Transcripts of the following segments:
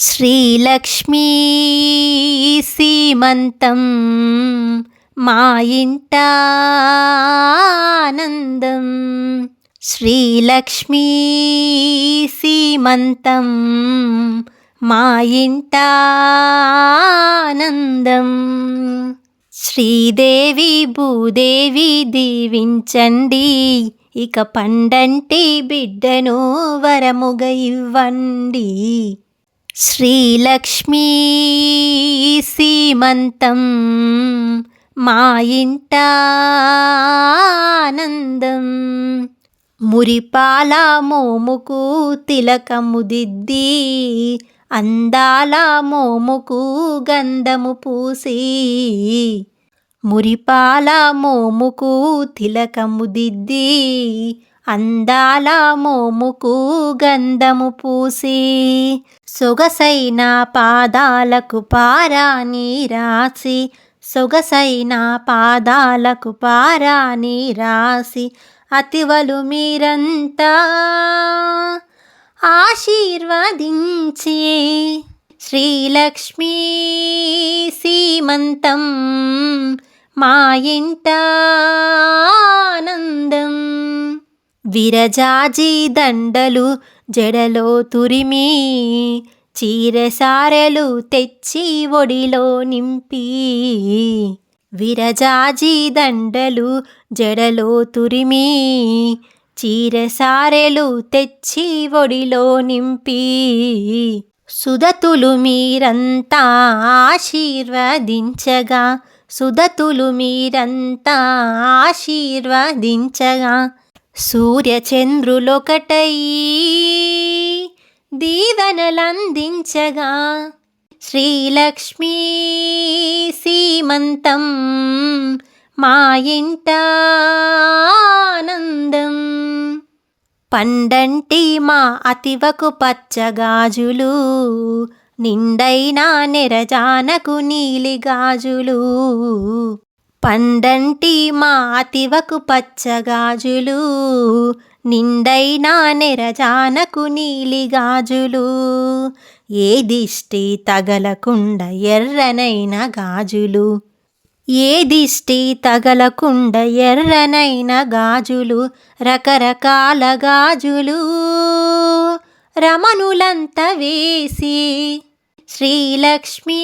శ్రీలక్ష్మీ సీమంతం మా ఇంట ఆనందం శ్రీలక్ష్మీ సీమంతం మా ఇంట ఆనందం శ్రీదేవి భూదేవి దీవించండి ఇక పండంటి బిడ్డను వరముగ ఇవ్వండి. శ్రీలక్ష్మీ సీమంతం మా ఇంట ఆనందం మురిపాల మోముకు తిలకము దిద్ది అందాల మోముకు గంధము పూసి మురిపాల మోముకు తిలకము దిద్ది అందాల మోముకు గంధము పూసి సొగసైన పాదాలకు పారాని రాసి సొగసైన పాదాలకు పారాని రాసి అతివలు మీరంతా ఆశీర్వదించి శ్రీలక్ష్మీ సీమంతం. మా ఇంట ఆనందం. విరజాజి దండలు జడలో తురిమి చీరసారెలు తెచ్చి ఒడిలో నింపి. విరజాజి దండలు జడలో తురిమి చీరసారెలు తెచ్చి ఒడిలో నింపి. సుదతులు మీరంతా ఆశీర్వదించగా సుదతులు మీరంతా ఆశీర్వదించగా. సూర్యచంద్రులొకటై దీవెనలందించగా. శ్రీలక్ష్మీ సీమంతం మా ఇంట ఆనందం. పండంటి మా అతివకు పచ్చగాజులు నిండైన నెరజానకు నీలి గాజులు పండంటి మా అతివకు పచ్చగాజులు. నిండైన నెరజానకు నీలి గాజులు ఏ దిష్టి తగలకుండ ఎర్రనైన గాజులు. ఏ దిష్టి తగలకుండ ఎర్రనైన గాజులు. రకరకాల గాజులు. రమణులంత వేసి శ్రీలక్ష్మీ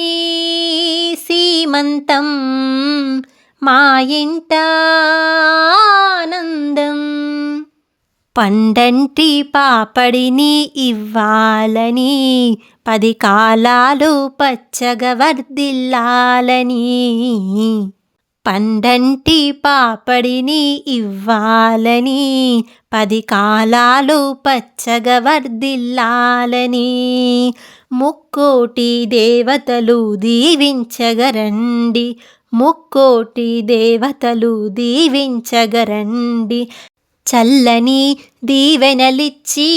సీమంతం మా ఇంట ఆనందం పండంటి పాపడిని ఇవ్వాలని పది కాలాలు పచ్చగా వర్దిల్లాలని పండంటి పాపడిని ఇవ్వాలని పది కాలాలు పచ్చగా వర్దిల్లాలని ముక్కోటి దేవతలు దీవించగరండి ముక్కోటి దేవతలు దీవించగరండి. చల్లని దీవెనలిచ్చి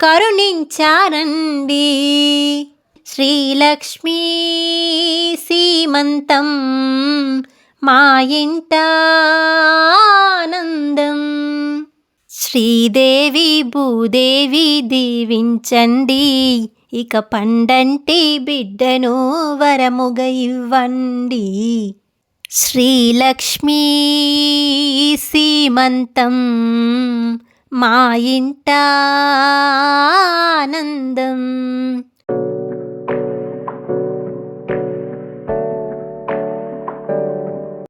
కరుణించారండి. శ్రీలక్ష్మీ సీమంతం మా ఇంట ఆనందం శ్రీదేవి భూదేవి దీవించండి ఇక పండంటి బిడ్డను వరముగ ఇవ్వండి. శ్రీలక్ష్మీ సీమంతం మా ఇంట